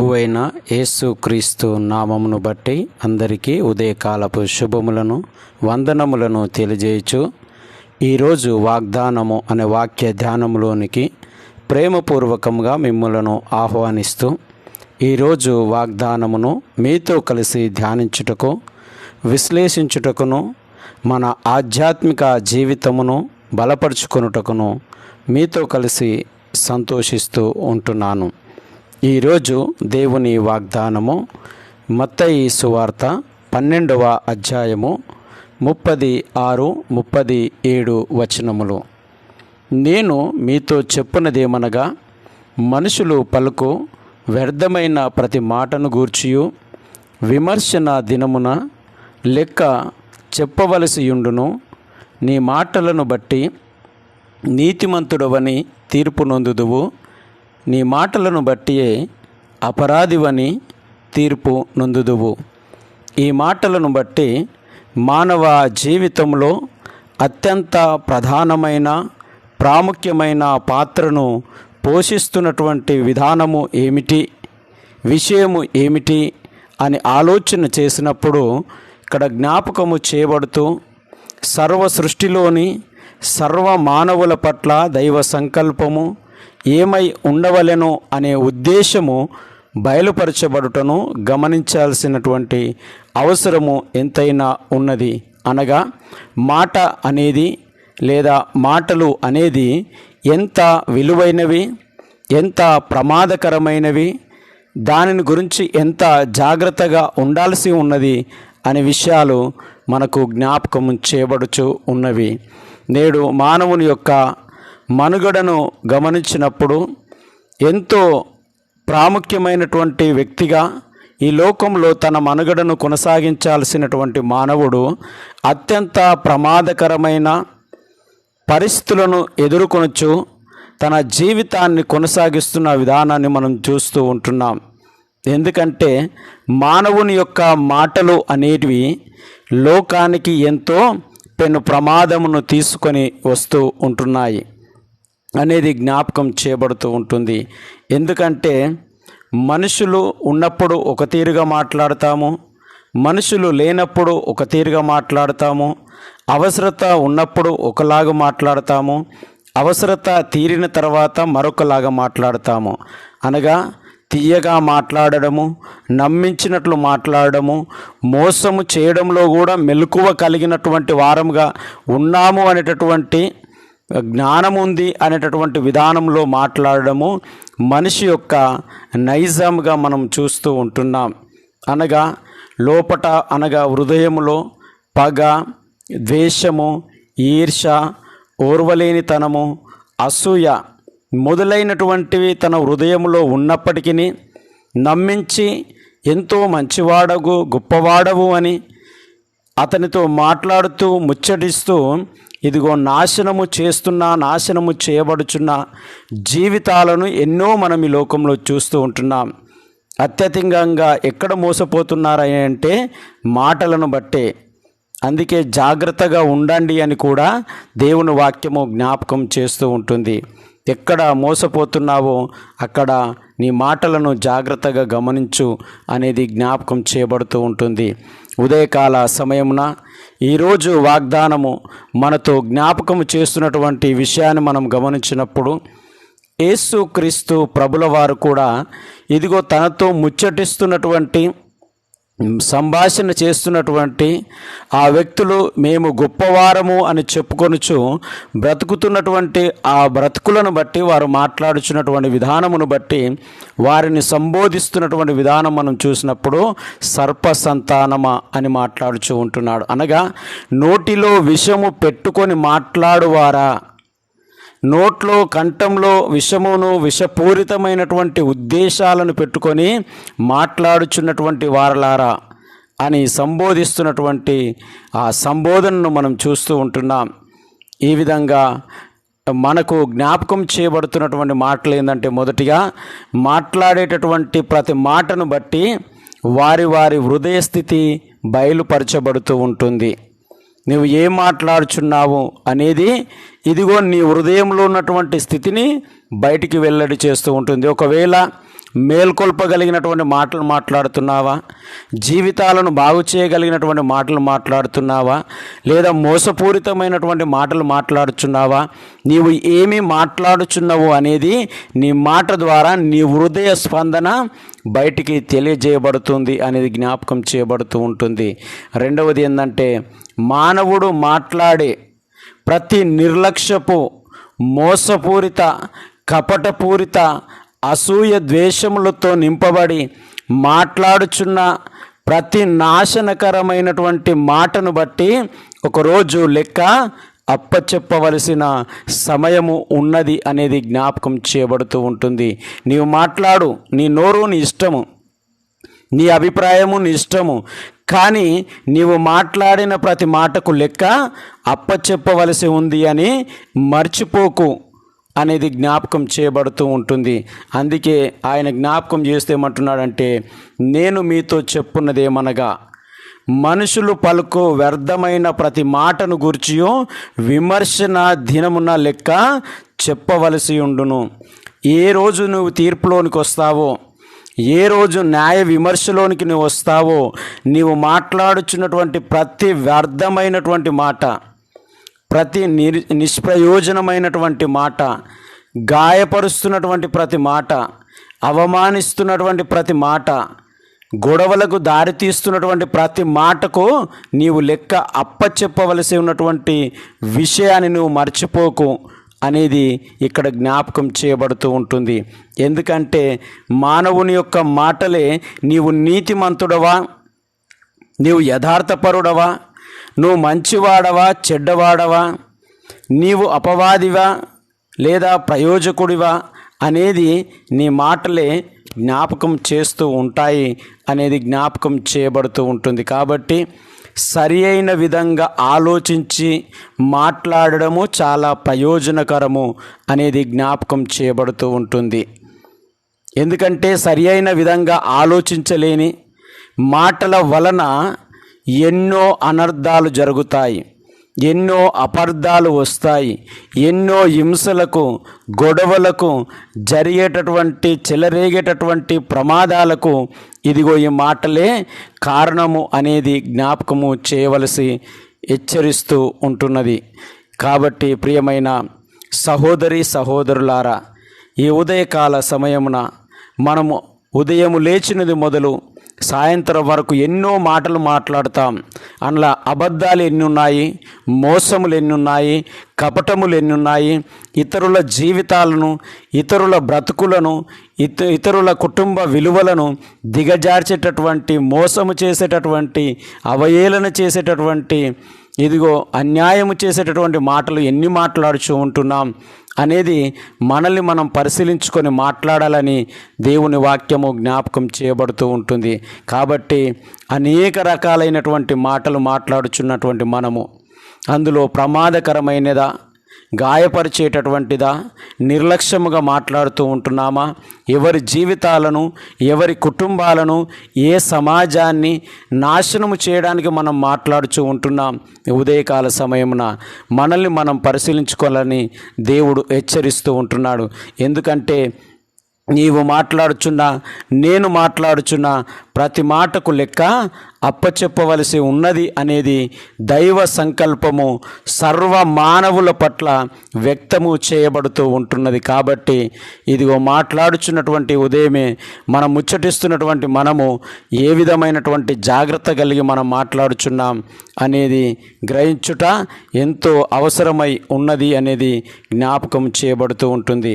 ప్రభువైన యేసుక్రీస్తు క్రీస్తు నామమును బట్టి అందరికీ ఉదయకాలపు శుభములను వందనములను తెలియజేయచ్చు ఈరోజు వాగ్దానము అనే వాక్య ధ్యానములోనికి ప్రేమపూర్వకంగా మిమ్మలను ఆహ్వానిస్తూ ఈరోజు వాగ్దానమును మీతో కలిసి ధ్యానించుటకు విశ్లేషించుటకును మన ఆధ్యాత్మిక జీవితమును బలపరుచుకొనుటకును మీతో కలిసి సంతోషిస్తూ ఉంటున్నాను. ఈరోజు దేవుని వాగ్దానము మత్తయి సువార్త పన్నెండవ అధ్యాయము ముప్పది ఆరు ముప్పది ఏడు వచనములు. నేను మీతో చెప్పునదేమనగా మనుషులు పలుకు వ్యర్థమైన ప్రతి మాటను గూర్చియు విమర్శన దినమున లెక్క చెప్పవలసియుండును. నీ మాటలను బట్టి నీతిమంతుడవని తీర్పు నొందుదువు. నీ మాటలను బట్టియే అపరాధివని తీర్పు నొందుదువు. ఈ మాటలను బట్టి మానవ జీవితంలో అత్యంత ప్రధానమైన ప్రాముఖ్యమైన పాత్రను పోషిస్తున్నటువంటి విధానము ఏమిటి? విషయము ఏమిటి? అని ఆలోచన చేసినప్పుడు ఇక్కడ జ్ఞాపకము చేయబడుతూ సర్వ సృష్టిలోని సర్వ మానవుల పట్ల దైవ సంకల్పము ఏమై ఉండవలెను అనే ఉద్దేశము బయలుపరచబడుటను గమనించాల్సినటువంటి అవసరము ఎంతైనా ఉన్నది. అనగా మాట అనేది లేదా మాటలు అనేది ఎంత విలువైనవి ఎంత ప్రమాదకరమైనవి దానిని గురించి ఎంత జాగ్రత్తగా ఉండాల్సి ఉన్నది అనే విషయాలు మనకు జ్ఞాపకం చేయబడుచు ఉన్నవి. నేడు మానవుని యొక్క మనుగడను గమనించినప్పుడు ఎంతో ప్రాముఖ్యమైనటువంటి వ్యక్తిగా ఈ లోకంలో తన మనుగడను కొనసాగించాల్సినటువంటి మానవుడు అత్యంత ప్రమాదకరమైన పరిస్థితులను ఎదుర్కొనొచ్చు తన జీవితాన్ని కొనసాగిస్తున్న విధానాన్ని మనం చూస్తూ ఉంటున్నాం. ఎందుకంటే మానవుని యొక్క మాటలు అనేటివి లోకానికి ఎంతో పెను ప్రమాదమును తీసుకొని వస్తూ ఉంటున్నాయి. అనేది జ్ఞాపకం చేయబడుతూ ఉంటుంది. ఎందుకంటే మనుషులు ఉన్నప్పుడు ఒక తీరుగా మాట్లాడతాము మనుషులు లేనప్పుడు ఒక తీరుగా మాట్లాడతాము అవసరత ఉన్నప్పుడు ఒకలాగా మాట్లాడతాము అవసరత తీరిన తర్వాత మరొకలాగా మాట్లాడతాము. అనగా తీయగా మాట్లాడడము నమ్మించినట్లు మాట్లాడడము మోసము చేయడంలో కూడా మెలకువ కలిగినటువంటి వారముగా ఉన్నాము అనేటటువంటి జ్ఞానం ఉంది అనేటటువంటి విధానంలో మాట్లాడడము మనిషి యొక్క నైజంగా మనం చూస్తూ ఉంటున్నాం. అనగా లోపట అనగా హృదయములో పగ ద్వేషము ఈర్ష ఓర్వలేనితనము అసూయ మొదలైనటువంటివి తన హృదయంలో ఉన్నప్పటికీ నమ్మించి ఎంతో మంచివాడవు గొప్పవాడవు అని అతనితో మాట్లాడుతూ ముచ్చటిస్తూ ఇదిగో నాశనము చేస్తున్న నాశనము చేయబడుచున్న జీవితాలను ఎన్నో మనం ఈ లోకంలో చూస్తూ ఉంటున్నాం. అత్యధికంగా ఎక్కడ మోసపోతున్నారని అంటే మాటలను బట్టే. అందుకే జాగ్రత్తగా ఉండండి అని కూడా దేవుని వాక్యము జ్ఞాపకం చేస్తూ ఉంటుంది. ఎక్కడ మోసపోతున్నావో అక్కడ నీ మాటలను జాగ్రత్తగా గమనించు అనేది జ్ఞాపకం చేయబడుతూ ఉంటుంది. ఉదయకాల సమయమున ఈరోజు వాగ్దానము మనతో జ్ఞాపకము చేస్తున్నటువంటి విషయాన్ని మనం గమనించినప్పుడు యేసు క్రీస్తు ప్రభుల వారు కూడా ఇదిగో తనతో ముచ్చటిస్తున్నటువంటి సంభాషణ చేస్తున్నటువంటి ఆ వ్యక్తులు మేము గొప్పవారము అని చెప్పుకొనుచు బ్రతుకుతున్నటువంటి ఆ బ్రతుకులను బట్టి వారు మాట్లాడుచున్నటువంటి విధానమును బట్టి వారిని సంబోధిస్తున్నటువంటి విధానం మనం చూసినప్పుడు సర్ప సంతానమా అని మాట్లాడుచూ ఉంటున్నాడు. అనగా నోటిలో విషము పెట్టుకొని మాట్లాడువారా? నోట్లో కంఠంలో విషమును విషపూరితమైనటువంటి ఉద్దేశాలను పెట్టుకొని మాట్లాడుచున్నటువంటి వారలారా అని సంబోధిస్తున్నటువంటి ఆ సంబోధనను మనం చూస్తూ ఉంటున్నాం. ఈ విధంగా మనకు జ్ఞాపకం చేయబడుతున్నటువంటి మాటలు ఏంటంటే మొదటిగా మాట్లాడేటటువంటి ప్రతి మాటను బట్టి వారి వారి హృదయ స్థితి బయలుపరచబడుతూ ఉంటుంది. నువ్వు ఏం మాట్లాడుచున్నావు అనేది ఇదిగో నీ హృదయంలో ఉన్నటువంటి స్థితిని బయటికి వెల్లడి చేస్తూ ఉంటుంది. ఒకవేళ మేల్కొల్పగలిగినటువంటి మాటలు మాట్లాడుతున్నావా? జీవితాలను బాగు చేయగలిగినటువంటి మాటలు మాట్లాడుతున్నావా? లేదా మోసపూరితమైనటువంటి మాటలు మాట్లాడుచున్నావా? నీవు ఏమి మాట్లాడుచున్నావు అనేది నీ మాట ద్వారా నీ హృదయ స్పందన బయటికి తెలియజేయబడుతుంది అనేది జ్ఞాపకం చేయబడుతూ ఉంటుంది. రెండవది ఏంటంటే మానవుడు మాట్లాడే ప్రతి నిర్లక్ష్యపు మోసపూరిత కపటపూరిత అసూయ ద్వేషములతో నింపబడి మాట్లాడుచున్న ప్రతి నాశనకరమైనటువంటి మాటను బట్టి ఒకరోజు లెక్క అప్పచెప్పవలసిన సమయము ఉన్నది అనేది జ్ఞాపకం చేయబడుతూ ఉంటుంది. నీవు మాట్లాడు నీ నోరు నీ ఇష్టము. నీ అభిప్రాయము నీ ఇష్టము. కానీ నీవు మాట్లాడిన ప్రతి మాటకు లెక్క అప్పచెప్పవలసి ఉంది అని మర్చిపోకు అనేది జ్ఞాపకం చేయబడుతూ ఉంటుంది. అందుకే ఆయన జ్ఞాపకం చేస్తే ఏమంటున్నాడంటే నేను మీతో చెప్పున్నదేమనగా మనుషులు పలుకు వ్యర్థమైన ప్రతి మాటను గుర్చియో విమర్శన దినమున లెక్క చెప్పవలసి ఉండును. ఏ రోజు నువ్వు తీర్పులోనికి వస్తావో ఏ రోజు న్యాయ విమర్శలోనికి నువ్వు వస్తావో నీవు మాట్లాడుచున్నటువంటి ప్రతి వ్యర్థమైనటువంటి మాట ప్రతి నిర్ నిష్ప్రయోజనమైనటువంటి మాట గాయపరుస్తున్నటువంటి ప్రతి మాట అవమానిస్తున్నటువంటి ప్రతి మాట గొడవలకు దారి తీస్తున్నటువంటి ప్రతి మాటకు నీవు లెక్క అప్పచెప్పవలసి ఉన్నటువంటి విషయాన్ని నువ్వు మర్చిపోకు. అనేది ఇక్కడ జ్ఞాపకం చేయబడుతూ ఉంటుంది. ఎందుకంటే మానవుని యొక్క మాటలే నీవు నీతిమంతుడవా? నీవు యథార్థపరుడవా? నువ్వు మంచివాడవా? చెడ్డవాడవా? నీవు అపవాదివా? లేదా ప్రయోజకుడివా? అనేది నీ మాటలే జ్ఞాపకం చేస్తూ ఉంటాయి అనేది జ్ఞాపకం చేయబడుతూ ఉంటుంది. కాబట్టి సరి అయిన విధంగా ఆలోచించి మాట్లాడడము చాలా ప్రయోజనకరము అనేది జ్ఞాపకం చేయబడుతూ ఉంటుంది. ఎందుకంటే సరి అయిన విధంగా ఆలోచించలేని మాటల వలన ఎన్నో అనర్థాలు జరుగుతాయి. ఎన్నో అపార్థాలు వస్తాయి. ఎన్నో హింసలకు గొడవలకు జరిగేటటువంటి చెలరేగేటటువంటి ప్రమాదాలకు ఇదిగో ఈ మాటలే కారణము అనేది జ్ఞాపకము చేయవలసి హెచ్చరిస్తూ ఉంటున్నది. కాబట్టి ప్రియమైన సహోదరి సహోదరులారా ఈ ఉదయకాల సమయమున మనము ఉదయము లేచినది మొదలు సాయంత్రం వరకు ఎన్నో మాటలు మాట్లాడతాం. అందులో అబద్ధాలు ఎన్ని ఉన్నాయి మోసములు ఎన్ని ఉన్నాయి కపటములు ఎన్ని ఉన్నాయి ఇతరుల జీవితాలను ఇతరుల బ్రతుకులను ఇత ఇతరుల కుటుంబ విలువలను దిగజార్చేటటువంటి మోసము చేసేటటువంటి అవహేళన చేసేటటువంటి ఇదిగో అన్యాయము చేసేటటువంటి మాటలు ఎన్ని మాట్లాడుచూ ఉంటున్నాం? అనేది మనల్ని మనం పరిశీలించుకొని మాట్లాడాలని దేవుని వాక్యము జ్ఞాపకం చేయబడుతూ ఉంటుంది. కాబట్టి అనేక రకాలైనటువంటి మాటలు మాట్లాడుచున్నటువంటి మనము. అందులో ప్రమాదకరమైనదా? గాయపరిచేటటువంటిదా? నిర్లక్ష్యముగా మాట్లాడుతూ ఉంటున్నామా? ఎవరి జీవితాలను ఎవరి కుటుంబాలను ఏ సమాజాన్ని నాశనము చేయడానికి మనం మాట్లాడుతూ ఉంటున్నాం? ఉదయకాల సమయమున మనల్ని మనం పరిశీలించుకోవాలని దేవుడు హెచ్చరిస్తూ ఉంటున్నాడు. ఎందుకంటే నీవు మాట్లాడుచున్నా నేను మాట్లాడుచున్న ప్రతి మాటకు లెక్క అప్పచెప్పవలసి ఉన్నది అనేది దైవ సంకల్పము సర్వ మానవుల పట్ల వ్యక్తము చేయబడుతూ ఉంటున్నది. కాబట్టి ఇదిగో మాట్లాడుచున్నటువంటి ఉదయమే మనం ముచ్చటిస్తున్నటువంటి మనము ఏ విధమైనటువంటి జాగ్రత్త కలిగి మనం మాట్లాడుచున్నాం అనేది గ్రహించుట ఎంతో అవసరమై ఉన్నది అనేది జ్ఞాపకం చేయబడుతూ ఉంటుంది.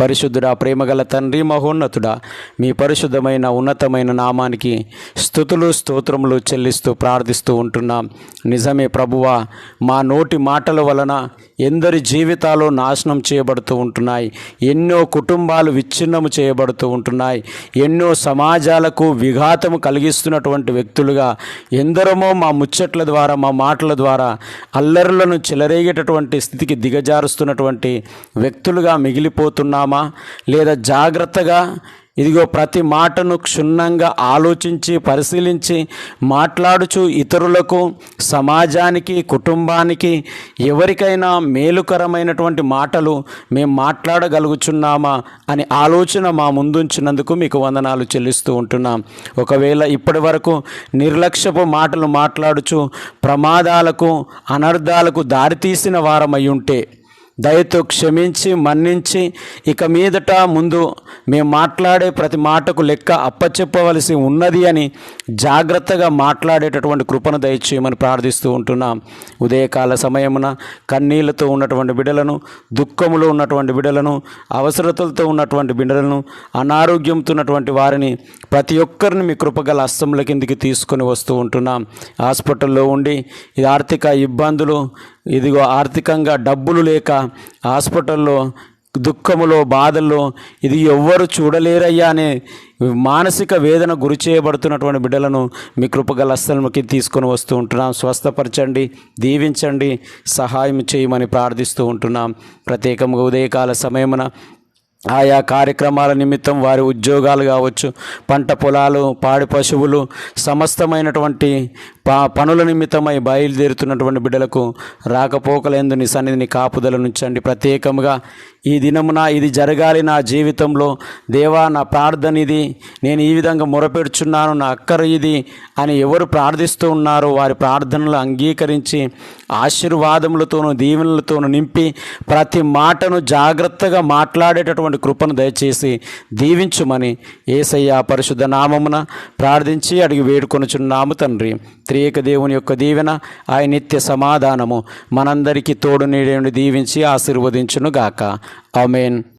పరిశుద్ధుడా ప్రేమగల తండ్రి మహోన్నతుడా మీ పరిశుద్ధమైన ఉన్నతమైన నామానికి స్థుతులు స్తోత్రములు చెల్లిస్తూ ప్రార్థిస్తూ ఉంటున్నాం. నిజమే ప్రభువా మా నోటి మాటల వలన ఎందరి జీవితాలు నాశనం చేయబడుతూ ఉంటున్నాయి. ఎన్నో కుటుంబాలు విచ్ఛిన్నము చేయబడుతూ ఉంటున్నాయి. ఎన్నో సమాజాలకు విఘాతము కలిగిస్తున్నటువంటి వ్యక్తులుగా ఎందరమో మా ముచ్చట్ల ద్వారా మా మాటల ద్వారా అల్లరులను చెలరేగేటటువంటి స్థితికి దిగజారుస్తున్నటువంటి వ్యక్తులుగా మిగిలిపోతున్నాం. లేదా జాగ్రత్తగా? ఇదిగో ప్రతి మాటను క్షుణ్ణంగా ఆలోచించి పరిశీలించి మాట్లాడుచు ఇతరులకు సమాజానికి కుటుంబానికి ఎవరికైనా మేలుకరమైనటువంటి మాటలు మేము మాట్లాడగలుగుచున్నామా అని ఆలోచన మా ముందుంచినందుకు మీకు వందనాలు చెల్లిస్తూ ఉంటున్నాం. ఒకవేళ ఇప్పటి వరకు నిర్లక్ష్యపు మాటలు మాట్లాడుచు ప్రమాదాలకు అనర్థాలకు దారితీసిన వారమై ఉంటే దయతో క్షమించి మన్నించి ఇక మీదట ముందు మేము మాట్లాడే ప్రతి మాటకు లెక్క అప్పచెప్పవలసి ఉన్నది అని జాగ్రత్తగా మాట్లాడేటటువంటి కృపను దయచేయమని ప్రార్థిస్తూ ఉంటున్నాం. ఉదయకాల సమయమున కన్నీళ్ళతో ఉన్నటువంటి బిడలను దుఃఖములో ఉన్నటువంటి బిడలను అవసరతలతో ఉన్నటువంటి బిడలను అనారోగ్యంతో ఉన్నటువంటి వారిని ప్రతి ఒక్కరిని మీ కృపగల అస్తముల కిందికి తీసుకొని వస్తూ ఉంటున్నాం. హాస్పిటల్లో ఉండి ఇది ఆర్థిక ఇబ్బందులు ఇదిగో ఆర్థికంగా డబ్బులు లేక హాస్పిటల్లో దుఃఖములో బాధల్లో ఇది ఎవ్వరు చూడలేరయ్యా అనే మానసిక వేదన గురి చేయబడుతున్నటువంటి బిడ్డలను మీ కృపగల స్థలంకి తీసుకొని వస్తూ ఉంటున్నాం. స్వస్థపరచండి దీవించండి సహాయం చేయమని ప్రార్థిస్తూ ఉంటున్నాం. ప్రత్యేకంగా ఉదయకాల సమయమున ఆయా కార్యక్రమాల నిమిత్తం వారి ఉద్యోగాలు కావచ్చు పంట పొలాలు పాడి పశువులు సమస్తమైనటువంటి పా పనుల నిమిత్తమై బయలుదేరుతున్నటువంటి బిడ్డలకు రాకపోకలందు నీ సన్నిధిని కాపుదల నుంచండి. ప్రత్యేకంగా ఈ దినమున ఇది జరగాలి నా జీవితంలో. దేవా నా ప్రార్థన ఇది. నేను ఈ విధంగా మొరపెడుచున్నాను నా అక్కర ఇది అని ఎవరు ప్రార్థిస్తూ ఉన్నారో వారి ప్రార్థనలు అంగీకరించి ఆశీర్వాదములతోనూ దీవెనలతోనూ నింపి ప్రతి మాటను జాగ్రత్తగా మాట్లాడేటటువంటి కృపను దయచేసి దీవించుమని ఏసయ్య పరిశుద్ధ నామమున ప్రార్థించి అడిగి వేడుకొనుచున్నాము తండ్రి. త్రియక దేవుని యొక్క దీవెన ఆయన నిత్య సమాధానము మనందరికీ తోడు నీడేమిని దీవించి ఆశీర్వదించును గాక Amen.